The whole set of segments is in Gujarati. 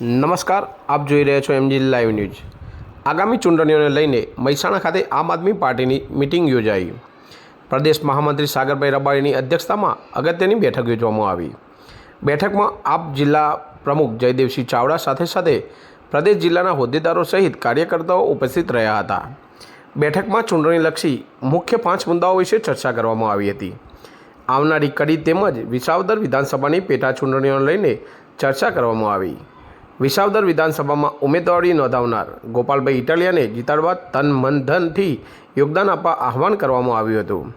નમસ્કાર, આપ જોઈ રહ્યા છો એમજી લાઈવ ન્યૂઝ. આગામી ચૂંટણીઓને લઈને મહેસાણા ખાતે આમ આદમી પાર્ટીની મિટિંગ યોજાઈ. પ્રદેશ મહામંત્રી સાગરભાઈ રબારીની અધ્યક્ષતામાં અગત્યની બેઠક યોજવામાં આવી. બેઠકમાં આપ જિલ્લા પ્રમુખ જયદેવસિંહ ચાવડા સાથે સાથે પ્રદેશ જિલ્લાના હોદ્દેદારો સહિત કાર્યકર્તાઓ ઉપસ્થિત રહ્યા હતા. બેઠકમાં ચૂંટણીલક્ષી મુખ્ય પાંચ મુદ્દાઓ વિશે ચર્ચા કરવામાં આવી હતી. આવનારી કડી તેમજ વિસાવદર વિધાનસભાની પેટા ચૂંટણીઓને લઈને ચર્ચા કરવામાં આવી. વિસાવદર વિધાનસભામાં ઉમેદવારી નોંધાવનાર ગોપાલભાઈ ઇટાલિયાને જીતાડવા તન મન ધનથી યોગદાન આપવા આહવાન કરવામાં આવ્યું હતું.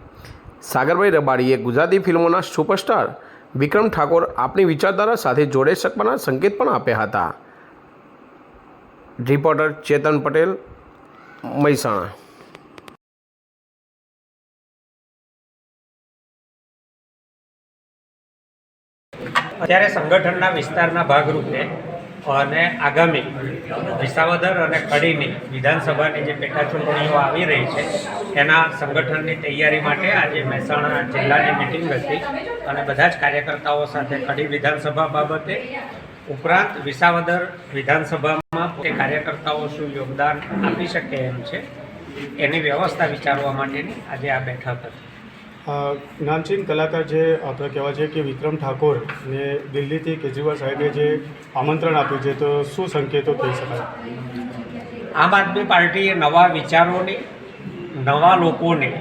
સાગરભાઈ રબારીએ ગુજરાતી ફિલ્મોના સુપરસ્ટાર વિક્રમ ઠાકોર આપની વિચારધારા સાથે જોડાઈ શકવાના સંકેત પણ આપ્યા હતા. રિપોર્ટર ચેતન પટેલ, મહેસાણા. અત્યારે સંગઠનના વિસ્તારના ભાગરૂપે અને આગામી વિસાવદર અને કડીની વિધાનસભાની જે પેટા ચૂંટણીઓ આવી રહી છે એના સંગઠનની તૈયારી માટે આજે મહેસાણા જિલ્લાની મિટિંગ હતી અને બધા જ કાર્યકર્તાઓ સાથે કડી વિધાનસભા બાબતે ઉપરાંત વિસાવદર વિધાનસભામાં પોતે કાર્યકર્તાઓ શું યોગદાન આપી શકે એમ છે, એની વ્યવસ્થા વિચારવા માટેની આજે આ બેઠક હતી. નામચીન કલાકાર જે આપણે કહેવાય છે કે વિક્રમ ઠાકોર ને દિલ્હીથી કેજરીવાલ સાહેબે જે આમંત્રણ આપ્યું છે, તો શું સંકેતો કહી શકાય? આમ આદમી પાર્ટીએ નવા વિચારોની, નવા લોકોને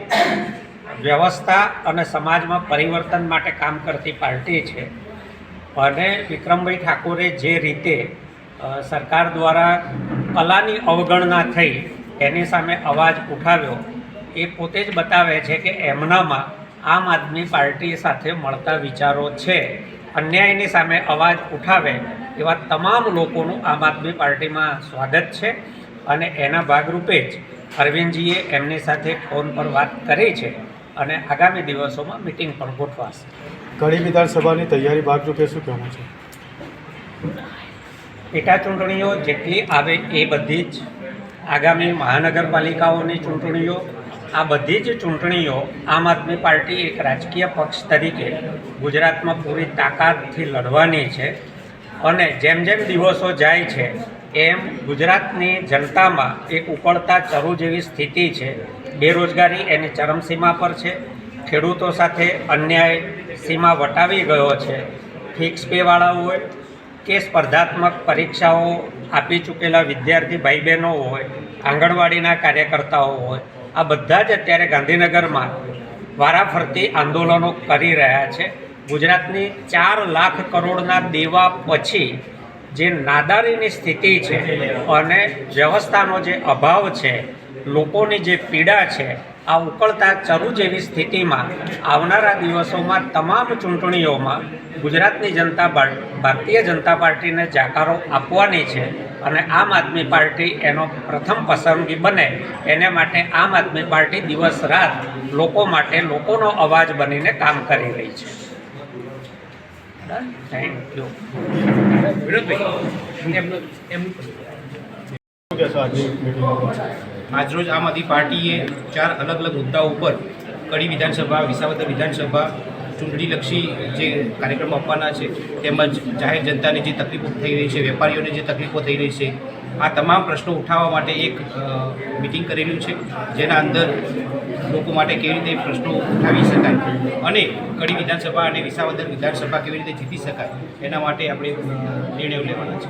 વ્યવસ્થા અને સમાજમાં પરિવર્તન માટે કામ કરતી પાર્ટી છે. અને વિક્રમભાઈ ઠાકોરે જે રીતે સરકાર દ્વારા કલાની અવગણના થઈ, એની સામે અવાજ ઉઠાવ્યો એ પોતે જ બતાવે છે કે એમનામાં આમ આદમી પાર્ટી સાથે મળતા વિચારો છે. અન્યાયની સામે અવાજ ઉઠાવે એવા તમામ લોકોનું આમ આદમી પાર્ટીમાં સ્વાગત છે અને એના ભાગરૂપે જ અરવિંદજીએ એમની સાથે ફોન પર વાત કરી છે અને આગામી દિવસોમાં મિટિંગ પણ ગોઠવાશે. કડી વિધાનસભાની તૈયારી ભાગરૂપે શું કહેવું છે? પેટા ચૂંટણીઓ જેટલી આવે એ બધી જ. આગામી મહાનગરપાલિકાઓની ચૂંટણીઓ આ બધી જ ચૂંટણીઓ આમ આદમી પાર્ટી એક રાજકીય પક્ષ તરીકે ગુજરાતમાં પૂરી તાકાતથી લડવાની છે અને જેમ જેમ દિવસો જાય છે, એમ ગુજરાતની જનતામાં એક ઉકળતા ચરુ જેવી સ્થિતિ છે. બેરોજગારી એની ચરમસીમા પર છે. ખેડૂતો સાથે અન્યાય સીમા વટાવી ગયો છે. ફિક્સ પેવાળા હોય કે સ્પર્ધાત્મક પરીક્ષાઓ આપી ચૂકેલા વિદ્યાર્થી ભાઈ બહેનો હોય, આંગણવાડીના કાર્યકર્તાઓ હોય આ બધા જ અત્યારે ગાંધીનગરમાં વારાફરતી આંદોલનો કરી રહ્યા છે. ગુજરાતની ચાર લાખ કરોડના દેવા પછી જે નાદારીની સ્થિતિ છે અને વ્યવસ્થાનો જે અભાવ છે, લોકોની જે પીડા છે, આ ઉકળતા ચરુ જેવી સ્થિતિમાં આવનારા દિવસોમાં તમામ ચૂંટણીઓમાં ગુજરાતની જનતા ભારતીય જનતા પાર્ટીને જાકારો આપવાની છે અને આમ આદમી પાર્ટી એનો પ્રથમ પસંદગી બને એને માટે આમ આદમી પાર્ટી દિવસ રાત લોકો માટે લોકોનો અવાજ બનીને કામ કરી રહી છે. થેન્ક યુ કહેશો આજની આજરોજ આમ આદમી પાર્ટીએ ચાર અલગ અલગ મુદ્દાઓ ઉપર કડી વિધાનસભા, વિસાવદર વિધાનસભા, ચૂંટણીલક્ષી જે કાર્યક્રમો આપવાના છે, તેમજ જાહેર જનતાને જે તકલીફો થઈ રહી છે, વેપારીઓને જે તકલીફો થઈ રહી છે, આ તમામ પ્રશ્નો ઉઠાવવા માટે એક મિટિંગ કરેલું છે, જેના અંદર લોકો માટે કેવી રીતે પ્રશ્નો ઉઠાવી શકાય અને કડી વિધાનસભા અને વિસાવદર વિધાનસભા કેવી રીતે જીતી શકાય એના માટે આપણે નિર્ણયો લેવાના છે.